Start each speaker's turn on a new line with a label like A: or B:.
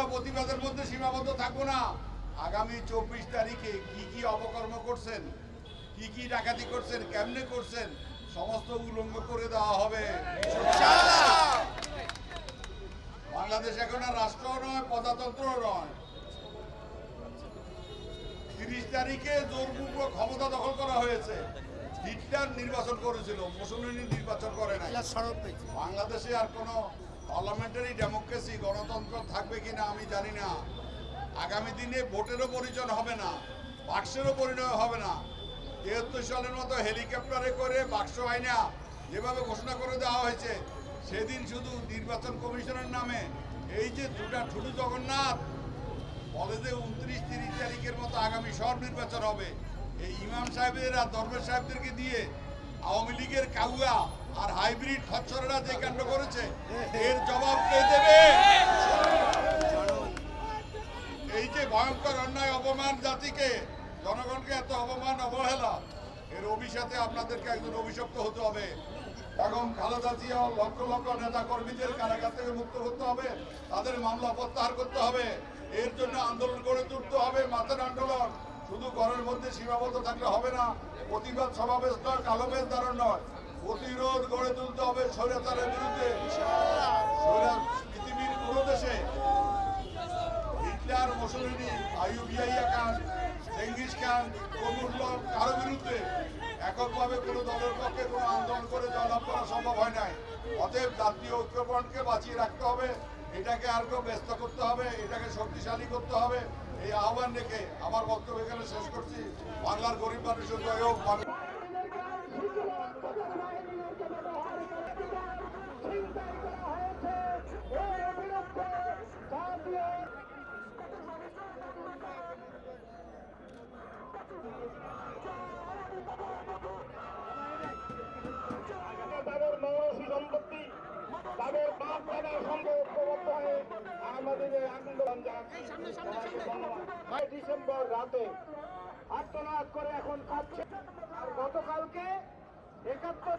A: আমরা প্রতিবাদের মধ্যে সীমাবদ্ধ থাকব না। আগামী চব্বিশ তারিখে কি কি অপকর্ম করছেন কি কি ডাকাতি করছেন কেমনে করছেন সমস্ত উলঙ্গ করে দেওয়া হবে। বাংলাদেশ এখন আর রাষ্ট্র নয় প্রজাতন্ত্র নয়। তিরিশ তারিখে জোরপূর্বক ক্ষমতা দখল করা হয়েছে। হিটলার নির্বাচন করেছিল মুসলিম নির্বাচন করে নাই। বাংলাদেশে আর কোনো পার্লামেন্টারি ডেমোক্রেসি, গণতন্ত্র থাকবে কিনা আমি জানি না। আগামী দিনে ভোটেরও পরিচয় হবে না, বাক্সেরও পরিণয় হবে না। তেহাত্তর সালের মতো হেলিকপ্টারে করে বাক্স আইনা যেভাবে ঘোষণা করে দেওয়া হয়েছে, সেদিন শুধু নির্বাচন কমিশনের নামে। এই যে দুটা ঠুটু জগন্নাথ যে উনত্রিশ তিরিশ তারিখের মতো আগামী সব নির্বাচন হবে। এই ইমাম সাহেবের আর দরবার সাহেবদেরকে দিয়ে আওয়ামী লীগের কাউয়া আর হাইব্রিড খচ্চরেরা যে কাণ্ড করেছে, এর জবাব কে দেবে? এই যে ভয়ঙ্কর অন্যায়, অপমান জাতিকে, জনগণকে এত অপমান, অবহেলা, এর অভিশাতে আপনাদেরকে একজন অভিশপ্ত হতে হবে। এবং খালেদা জিয়া লক্ষ লক্ষ নেতা কর্মীদের কারাগার থেকে মুক্ত করতে হবে, তাদের মামলা প্রত্যাহার করতে হবে। এর জন্য আন্দোলন গড়ে তুলতে হবে মাথার আন্দোলন। শুধু ঘরের মধ্যে সীমাবদ্ধ থাকলে হবে না, প্রতিবাদ সমাবেশ নয়, কালো বেশ ধারণ নয়। প্রতিরোধ গড়ে তুলতে হবে স্বৈরাচারের বিরুদ্ধে। পৃথিবীর কোনো দেশে হিটলার, মুসলিনি আইয়ুবিয়াইয়া খান চেঙ্গিস খান কমুল্লর কারও বিরুদ্ধে এককভাবে কোনো দলের পক্ষে কোনো আন্দোলন করে জয়লাভ করা সম্ভব হয় নাই। অতএব জাতীয় ঐক্যবনকে বাঁচিয়ে রাখতে হবে। এটাকে আর কেউ ব্যস্ত করতে হবে, এটাকে শক্তিশালী করতে হবে। এই আহ্বান রেখে আমার বক্তব্য এখানে শেষ করছি। বাংলার গরিব মানুষের জয় হোক
B: ডিসেম্বর রাতে আত্মনাদ করে এখন কাঁদছে আর গতকালকে একাত্তর